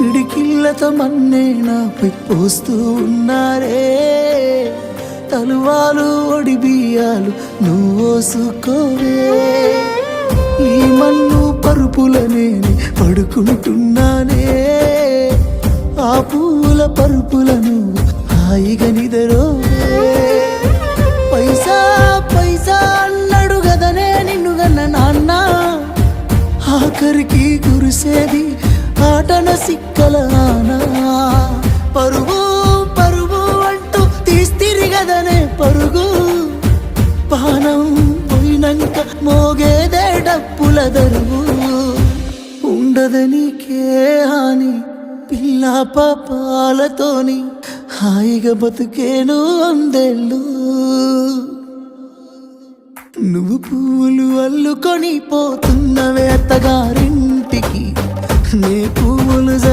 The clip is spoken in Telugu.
పిడికిళ్ళతో మన్నే నాపై పోస్తూ ఉన్నారే. తలువాలు ఒడిబియాలు నువ్వోసుకోవే ఈ మన్ను పరుపులనే పడుకుంటున్నానే. ఆ పూల పరుపులను హాయిగా నిదరో పైసా పైసా అన్నాడు గదనే నిన్ను గన్న నాన్న. ఆఖరికి కురిసేది ఆటన సిక్కలనా? పరుగు పరుగు అంటూ తీస్తిరి గదనే పరుగు. పానం పోయినంక మోగేదే డప్పుల దరువు. ఉండదనికే హాని పిల్ల పాపాలతోని హాయిగా బతుకేను అందేళ్ళు. నువ్వు పూలు అల్లుకొని పోతున్నవే అత్తగారింటికి. నీ పువ్వులు జల్లి